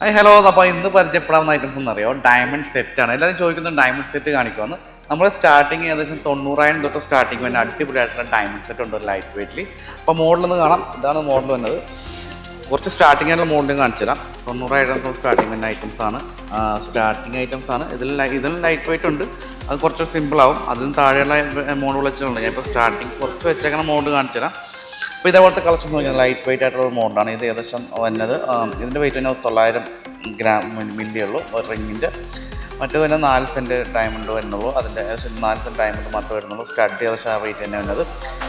Hi hello അപ്പോൾ ഇന്ന് പരിചയപ്പെടാവുന്ന items എന്നറിയോ ഡയമണ്ട് സെറ്റാണ് എല്ലാവരും ചോദിക്കുന്നത് ഡയമണ്ട് സെറ്റ് കാണിക്കുമെന്ന് നമ്മൾ സ്റ്റാർട്ടിങ് ഏകദേശം തൊണ്ണൂറായിരം തൊട്ട് സ്റ്റാർട്ടിങ് വന്നെ അടിപൊളിയായിട്ടുള്ള ഡയമണ്ട് സെറ്റ് ഉണ്ട് ലൈറ്റ് വെയിറ്റിൽ അപ്പോൾ മോഡലൊന്ന് കാണാം. ഇതാണ് മോഡൽ വന്നത്. കുറച്ച് സ്റ്റാർട്ടിംഗ് ആയിട്ടുള്ള മോഡലും കാണിച്ചു തരാം. തൊണ്ണൂറായിരം തൊട്ട് സ്റ്റാർട്ടിങ് തന്നെ ഐറ്റംസ് ആണ്. സ്റ്റാർട്ടിങ് ഐറ്റംസ് ആണ്. ഇതിൽ ഇതിൽ ലൈറ്റ് വെയിറ്റ് ഉണ്ട്. അത് കുറച്ച് സിമ്പിൾ ആവും. അതിന് താഴെയുള്ള മോഡൽ വെച്ചിട്ടുണ്ട്. ഞാൻ ഇപ്പോൾ സ്റ്റാർട്ടിങ് കുറച്ച് വെച്ചേക്കുന്ന മോഡൽ കാണിച്ചു തരാം. അപ്പോൾ ഇതേപോലത്തെ കളക്ഷൻ എന്ന് പറഞ്ഞാൽ ലൈറ്റ് വെയിറ്റ് ആയിട്ടുള്ള മോണ്ടാണ് ഇത് ഏകദേശം വന്നത്. ഇതിന്റെ വെയിറ്റ് തന്നെ തൊള്ളായിരം ഗ്രാം മില്ലി ഉള്ളൂ. ഒരു റിങ്ങിന്റെ മറ്റു തന്നെ നാല് സെന്റ് ഡയമണ്ട് വരുന്നുള്ളൂ. അതിന്റെ ഏകദേശം നാല് സെന്റ് ഡയമണ്ട് മാത്രമേ വരുന്നുള്ളൂ. സ്റ്റഡ് ഏകദേശം ആ വെയിറ്റ് തന്നെ വരുന്നത്.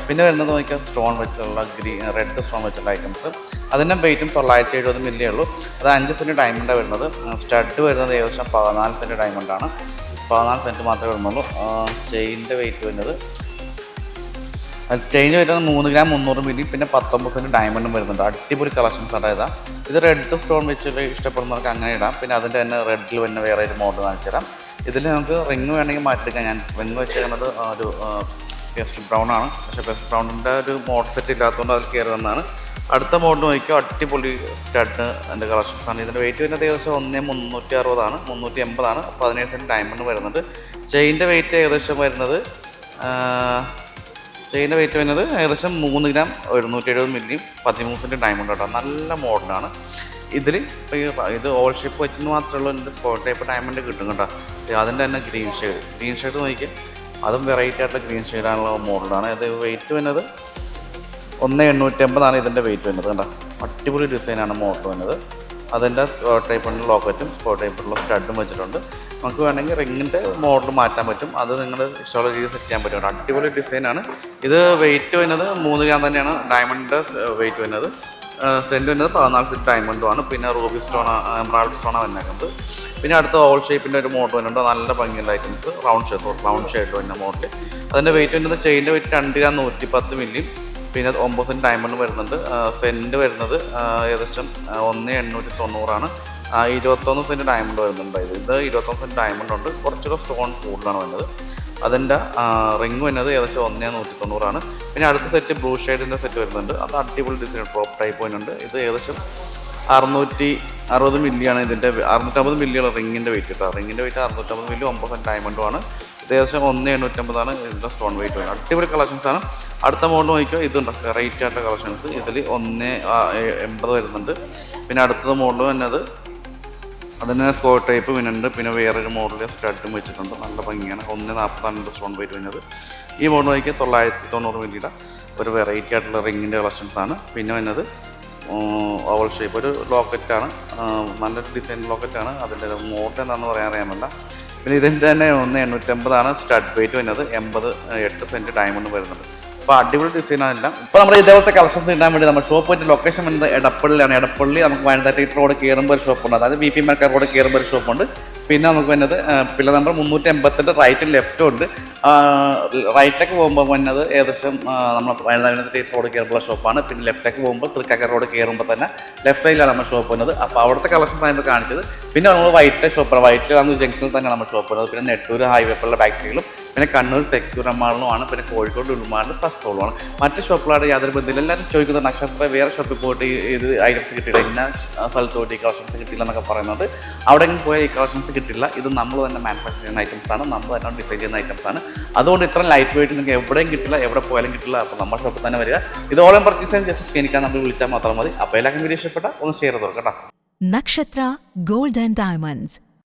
പിന്നെ വരുന്നത് നോക്കിയാൽ സ്റ്റോൺ വെച്ചുള്ള ഗ്രീൻ റെഡ് സ്റ്റോൺ വെച്ചുള്ള ഐറ്റംസ് അതിന്റെ വെയിറ്റും തൊള്ളായിരത്തി എഴുപത് മില്ലി ഉള്ളൂ. അത് അഞ്ച് സെന്റ് ഡയമണ്ടാണ് വരുന്നത്. സ്റ്റഡ് വരുന്നത് ഏകദേശം പതിനാല് സെന്റ് ഡയമണ്ടാണ് പതിനാല് സെന്റ് മാത്രമേ വരുന്നുള്ളൂ. ചെയിന്റെ വെയിറ്റ് വരുന്നത് അത് സ്റ്റേജ് വരുന്നത് മൂന്ന് ഗ്രാം മുന്നൂറ് മില്ലി പിന്നെ പത്തൊമ്പത് സെന്റ് ഡയമണ്ടും വരുന്നുണ്ട്. അടിപൊളി കളക്ഷൻസ് ആണ് ഇതാ റെഡ് സ്റ്റോൺ വെച്ചിട്ട് ഇഷ്ടപ്പെടുന്നവർക്ക് അങ്ങനെ ഇടാം. പിന്നെ അതിന്റെ തന്നെ റെഡിൽ തന്നെ വേറെ ഒരു മോഡൽ കാണിച്ചു തരാം. ഇതിൽ നമുക്ക് റിങ് വേണമെങ്കിൽ മാറ്റിക്കാം. ഞാൻ റിങ് വെച്ചേക്കുന്നത് ഒരു പേസ്റ്റ് ബ്രൗൺ ആണ്. പക്ഷേ പേസ്റ്റ് ബ്രൗണിന്റെ ഒരു മോഡ് സെറ്റ് ഇല്ലാത്തതുകൊണ്ട് അതിൽ കയറി വന്നതാണ്. അടുത്ത മോഡൽ നോക്കിയോ അടിപൊളി സ്റ്റഡ് എന്റെ കളക്ഷൻസ് ആണ്. ഇതിന്റെ വെയിറ്റ് വരുന്നത് ഏകദേശം ഒന്ന് മുന്നൂറ്റി അറുപതാണ് മുന്നൂറ്റി എൺപതാണ് പതിനേഴ് സെന്റ് ഡയമണ്ട് വരുന്നുണ്ട്. ചെയിന്റെ വെയിറ്റ് ഏകദേശം വരുന്നത് ചെയിന്റെ വെയിറ്റ് വരുന്നത് ഏകദേശം മൂന്ന് ഗ്രാം എഴുന്നൂറ്റി എഴുപത് മില്ലിയും പതിമൂന്ന് സെന്റ് ഡയമണ്ട് കേട്ടോ നല്ല മോഡലാണ് ഇതിൽ ഇത് ഓൾ ഷേപ്പ് വെച്ചെന്ന് മാത്രമുള്ള എന്റെ സ്പോട്ട് ടൈപ്പ് ഡയമണ്ട് കിട്ടും കേട്ടോ. അതിന്റെ തന്നെ ഗ്രീൻ ഷെയ്ഡ് ഗ്രീൻ ഷെയ്ഡ് നോക്കിയാൽ അതും വെറൈറ്റി ആയിട്ടുള്ള ഗ്രീൻ ഷെയ്ഡാണുള്ള മോഡലാണ് ഇത് വെയിറ്റ് വരുന്നത് ഒന്ന് എണ്ണൂറ്റി അമ്പതാണ് ഇതിന്റെ വെയിറ്റ് വരുന്നത് കേട്ടോ. അടിപൊളി ഡിസൈനാണ് മോട്ടർ വരുന്നത്. അതിന്റെ ടൈപ്പിന്റെ ലോക്കറ്റും സ്പോ ടൈപ്പിലുള്ള സ്റ്റഡും വെച്ചിട്ടുണ്ട്. നമുക്ക് വേണമെങ്കിൽ റിങ്ങിന്റെ മോഡൽ മാറ്റാൻ പറ്റും. അത് നിങ്ങൾ ഇഷ്ടമുള്ള രീതിയിൽ സെറ്റ് ചെയ്യാൻ പറ്റും. അടിപൊളി ഡിസൈനാണ് ഇത് വെയിറ്റ് വരുന്നത് മൂന്ന് ഗ്രാം തന്നെയാണ്. ഡയമണ്ടിന്റെ വെയിറ്റ് വരുന്നത്. സെന്റ് വരുന്നത് പതിനാല് സെറ്റ് ഡയമണ്ടുമാണ് പിന്നെ റൂബി സ്റ്റോൺ എമറാൾഡ് സ്റ്റോണാണ് വന്നേക്കുന്നത്. പിന്നെ അടുത്ത ഓൾ ഷേപ്പിന്റെ ഒരു മോഡൽ വരുന്നുണ്ട്. നല്ല ഭംഗിയുള്ള items round shape round shape വരുന്ന മോഡൽ അതിന്റെ വെയിറ്റ് വരുന്നത് ചെയിന്റെ വെയിറ്റ് രണ്ട് ഗ്രാം നൂറ്റി പത്ത് മില്ലിയും പിന്നെ ഒമ്പത് സെന്റ് ഡയമണ്ട് വരുന്നുണ്ട്. സെന്റ് വരുന്നത് ഏകദേശം ഒന്ന് എണ്ണൂറ്റി തൊണ്ണൂറാണ്. ഇരുപത്തൊന്ന് സെന്റ് ഡയമണ്ട് വരുന്നുണ്ട് ഇത് ഇത് ഇരുപത്തൊന്ന് സെന്റ് ഡയമണ്ട് ഉണ്ട്. കുറച്ചുകൂടെ സ്റ്റോൺ കൂടുതലാണ് വരുന്നത്. അതിന്റെ റിങ് വരുന്നത് ഏകദേശം ഒന്നേ നൂറ്റി തൊണ്ണൂറാണ്. പിന്നെ അടുത്ത സെറ്റ് ബ്ലൂ ഷെയ്ഡിന്റെ സെറ്റ് വരുന്നുണ്ട്. അത് അടിപൊളി ഡിസൈൻ ടോപ്പ് ടൈപ്പ് വരുന്നുണ്ട്. ഇത് ഏകദേശം അറുന്നൂറ്റി അറുപത് മില്ലിയാണ് ഇതിന്റെ അറുന്നൂറ്റമ്പത് മില്ലിയുള്ള റിങ്ങിന്റെ വെയിറ്റ് കേട്ടോ. റിങ്ങിന്റെ വെയിറ്റ് അറുന്നൂറ്റമ്പത് മില്ലി ഒമ്പത് സെന്റ് ഡയമണ്ടുമാണ് ഏകദേശം ഒന്ന് എണ്ണൂറ്റമ്പതാണ് ഇതിന്റെ സ്റ്റോൺ വെയിറ്റ് വരുന്നത്. അടിപൊളി കളക്ഷൻസ് ആണ്. അടുത്ത മോഡൽ നോക്കിയോ ഇതുണ്ട്. റേറ്റ് ആയിട്ടുള്ള കളക്ഷൻസ് ഇതിൽ ഒന്ന് എൺപത് വരുന്നുണ്ട്. പിന്നെ അടുത്തത് മോഡൽ തന്നെ അത് അതിന് സ്കോ ടൈപ്പ് പിന്നുണ്ട്. പിന്നെ വേറൊരു മോഡൽ സ്റ്റഡും വെച്ചിട്ടുണ്ട്. നല്ല ഭംഗിയാണ്. ഒന്ന് നാൽപ്പതാണ് സ്റ്റോൺ വെയിറ്റ് വരുന്നത്. ഈ മോഡൽ നോക്കിയാൽ തൊള്ളായിരത്തി തൊണ്ണൂറ് മില്ലിയുടെ ഒരു വെറൈറ്റി ആയിട്ടുള്ള റിങ്ങിന്റെ കളക്ഷൻസ് ആണ്. പിന്നെ വന്നത് ഓവൽ ഷേപ്പ് ഒരു ലോക്കറ്റാണ് നല്ലൊരു ഡിസൈൻ ലോക്കറ്റാണ് അതിന്റെ മോഡൽ എന്താണെന്ന് പറയാൻ അറിയാമല്ല പിന്നെ ഇതിന്റെ തന്നെ ഒന്ന് എണ്ണൂറ്റമ്പതാണ് സ്റ്റഡ് വെയിറ്റ് വരുന്നത്. എൺപത് എട്ട് സെന്റ് ഡയമണ്ട് വരുന്നത്. അപ്പോൾ അടിപൊളി ഡിസൈനാണ് എല്ലാം. ഇപ്പോൾ നമ്മുടെ ഇതേപോലത്തെ കളക്ഷൻസ് ഇടാൻ വേണ്ടി നമ്മുടെ ഷോപ്പ് ലൊക്കേഷൻ വരുന്നത് എടപ്പള്ളിയാണ് എടപ്പള്ളി നമുക്ക് വയനാട്ടിൽ റോഡ് കയറുമ്പോൾ ഒരു ഷോപ്പുണ്ട് അതായത് ബി പി മർക്കാർ റോഡ് കയറുമ്പോൾ ഒരു ഷോപ്പുണ്ട് പിന്നെ നമുക്ക് വന്നത് പിള്ള നമ്പർ മുന്നൂറ്റി എൺപത്തെട്ട് റൈറ്റും ലെഫ്റ്റും ഉണ്ട്. റൈറ്റിലേക്ക് പോകുമ്പോൾ വന്നത് ഏകദേശം നമ്മൾ വയനാട് റോഡ് കയറുമ്പോൾ ഷോപ്പാണ് പിന്നെ ലെഫ്റ്റിലേക്ക് പോകുമ്പോൾ തൃക്കാക്കര റോഡ് കയറുമ്പോൾ തന്നെ ലെഫ്റ്റ് സൈഡിലാണ് നമ്മൾ ഷോപ്പ് വരുന്നത് അപ്പോൾ അവിടുത്തെ കളക്ഷൻ ആണ് കാണിച്ചത്. പിന്നെ നമ്മൾ വൈറ്റിലെ ഷോപ്പാണ് വൈറ്റിലാണ് ജംഗ്ഷനിൽ തന്നെയാണ് നമ്മൾ ഷോപ്പ് വരുന്നത് പിന്നെ നെട്ടൂർ ഹൈവേപ്പുള്ള ബാക്ക് സൈഡിലും പിന്നെ കണ്ണൂർ സെക്യൂർ എറണാകുളമാണ് പിന്നെ കോഴിക്കോട് ഉൾമാറിന് ഫസ്റ്റ് ഫ്ലോറുമാണ് മറ്റ് ഷോപ്പുകളായിട്ട് യാതൊരു ബന്ധമില്ല എല്ലാവരും ചോദിക്കുന്നത് നക്ഷത്ര വേറെ ഷോപ്പിൽ പോയിട്ട് ഇത് ഐറ്റംസ് കിട്ടിയില്ല. ഇന്ന സ്ഥലത്ത് പോയിട്ട് ഈ കളക്ഷൻസ് കിട്ടില്ല എന്നൊക്കെ പറയുന്നുണ്ട് അവിടെയെങ്കിലും പോയാൽ ഈ കളക്ഷൻസ് കിട്ടില്ല. ഇത് നമ്മൾ തന്നെ മാനുഫാക്ചർ ചെയ്യുന്ന ഐറ്റംസ് ആണ്. നമ്മൾ തന്നെ ഡിസൈൻ ചെയ്യുന്ന ഐറ്റംസ് ആണ്. അതുകൊണ്ട് ഇത്ര ലൈറ്റ് വെയിറ്റ് നിങ്ങൾക്ക് എവിടെയും കിട്ടില്ല. എവിടെ പോയാലും കിട്ടില്ല. അപ്പോൾ നമ്മുടെ ഷോപ്പിൽ തന്നെ വരിക. ഇത് ഓളം പർച്ചേസ് ചെയ്യാൻ ജസ്റ്റ് എനിക്കാൻ നമ്മൾ വിളിച്ചാൽ മാത്രം മതി. അപ്പോൾ എല്ലാവർക്കും വീഡിയോ ഇഷ്ടപ്പെട്ട ഒന്ന് ഷെയർ ചെയ്ത് നക്ഷത്ര കേട്ടോ ആൻഡ് ഡയമണ്ട്സ്